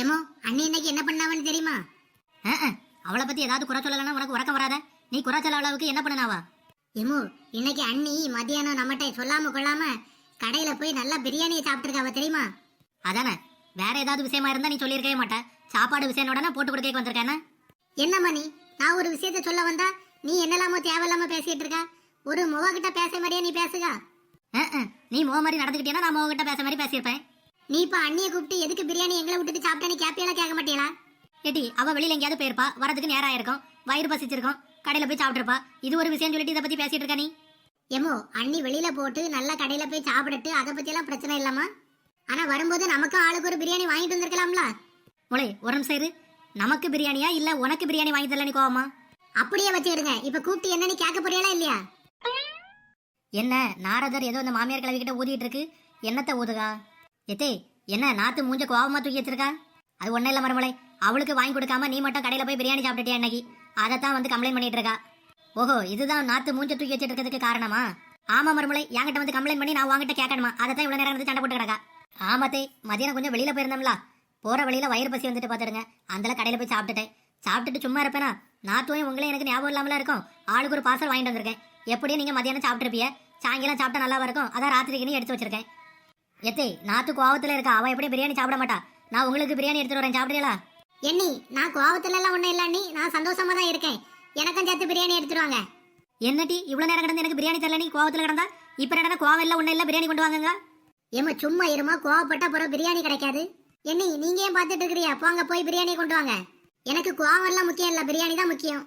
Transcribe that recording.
ஏமோ அண்ணி இன்னைக்கு என்ன பண்ணாவன்னு தெரியுமா? அவளை பத்தி ஏதாவது குறை சொல்லலைன்னா உனக்கு உறக்கம் வராத. நீ குறை சொல்ல அளவுக்கு என்ன பண்ணுனாவா? ஏமோ இன்னைக்கு அண்ணி மத்தியானம் நம்மகிட்ட சொல்லாம கொள்ளாம கடையில போய் நல்லா பிரியாணியை சாப்பிட்டுருக்காவ தெரியுமா? அதானே வேற ஏதாவது விஷயமா இருந்தா நீ சொல்லியிருக்கவே மாட்ட. சாப்பாடு விஷயம் உடனே போட்டு கொடுக்க வந்திருக்கேன்னா என்னம்மா நீ? நான் ஒரு விஷயத்த சொல்ல வந்தா நீ என்னலாமோ தேவையில்லாம பேசிட்டு இருக்க? ஒரு முக கிட்ட பேச மாதிரியே நீ பேசுக. நீ முக மாதிரி நடந்துக்கிட்டேன்னா நான் முககிட்ட பேச மாதிரி பேசியிருப்பேன். நீ இப்ப அண்ணியை கூப்பிட்டு எதுக்கு பிரியாணி எங்களை விட்டுட்டு சாப்பிட்டா நீ கேப்பியெல்லாம் கேட்க மாட்டீங்களா? ஏட்டி அவ வெளியில எங்கேயாவது போயிருப்பா. வரதுக்கு நேரம் ஆயிருக்கும். வயிறு பசிச்சிருக்கும். கடையில போய் சாப்பிட்டுருப்பா. இது ஒரு விஷயம் சொல்லிட்டு இதை பத்தி பேசிட்டு இருக்க நீ? ஏமோ அண்ணி வெளியில போட்டு நல்ல கடையில போய் சாப்பிட்டுட்டு அதை பத்தி எல்லாம் பிரச்சனை இல்லம்மா ஆனா வரும்போது நமக்கும் ஆளுக்கு ஒரு பிரியாணி வாங்கிட்டு வந்திருக்கலாம்ல? முளை ஒரு நிமிஷம் இரு. நமக்கு பிரியாணியா இல்ல உனக்கு பிரியாணி வாங்கி தரல கோவமா? அப்படியே வச்சுக்கிடுங்க. இப்ப கூப்பிட்டு என்ன நீ கேட்க போறீங்களா இல்லையா? என்ன நாரதர் ஏதோ இந்த மாமியார் கிளவி கிட்ட ஊதிட்டு இருக்கு. என்னத்த ஊதுகா? எத்தே என்ன நாத்து மூஞ்ச கோவமா தூக்கி வச்சிருக்கா அது ஒன்றும் இல்லை மருமலை அவளுக்கு வாங்கி கொடுக்காம நீ மட்டும் கடையில் போய் பிரியாணி சாப்பிட்டுட்டியா இன்னைக்கு? அதைத்தான் வந்து கம்ப்ளைண்ட் பண்ணிட்டு இருக்கா ஓஹோ இதுதான் நாத்து மூஞ்ச தூக்கி வச்சிட்டு இருக்கிறதுக்கு காரணமா? ஆமா மருமலை என்கிட்ட வந்து கம்ப்ளைண்ட் பண்ணி நான் உங்ககிட்ட கேட்கணுமா? அதை தான் இவ்வளோ நேரம் வந்து சண்டை போட்டு கிடக்கா ஆமாத்தே மதியானம் கொஞ்சம் வெளியில போயிருந்தோம்ல போற வழியில வயிறு பசி வந்துட்டு பார்த்துடுங்க. அந்த கடையில் போய் சாப்பிட்டுட்டேன். சாப்பிட்டுட்டு சும்மா இருப்பேனா? நாத்துவையும் உங்களே எனக்கு ஞாபகம் இல்லாமல இருக்கும். ஆளுக்கு ஒரு பார்சல் வாங்கிட்டு வந்திருக்கேன். எப்படியும் நீங்க மதியானம் சாப்பிட்டுருப்பிய? சாயங்காலம் சாப்பிட்டா நல்லா இருக்கும்? அதான் ராத்திரிக்கு நீ எடுத்து வச்சிருக்கேன். எத்தே நாத்து கோவத்துல இருக்கா? அவ எப்படி பிரியாணி சாப்பிட மாட்டா? நான் உங்களுக்கு பிரியாணி எடுத்துட்டு வரேன் சாப்பிடுறீங்களா? எண்ணி நான் கோவத்துல எல்லாம் ஒண்ணும் இல்ல நீ நான் சந்தோஷமா தான் இருக்கேன். எனக்கும் சேர்த்து பிரியாணி எடுத்துருவாங்க என்னடி இவ்வளவு நேரம் கிடந்து எனக்கு பிரியாணி தரல நீ கோவத்துல கிடந்தா? இப்ப என்னடா கோவம் இல்ல ஒண்ணு இல்ல பிரியாணி கொண்டு வாங்குங்க. ஏமா சும்மா இருமா கோவப்பட்டா அப்புறம் பிரியாணி கிடைக்காது. எண்ணி நீங்க ஏன் பார்த்துட்டு இருக்கிறியா போங்க போய் பிரியாணி கொண்டு வாங்க. எனக்கு கோவம் எல்லாம் முக்கியம் இல்ல பிரியாணி தான் முக்கியம்.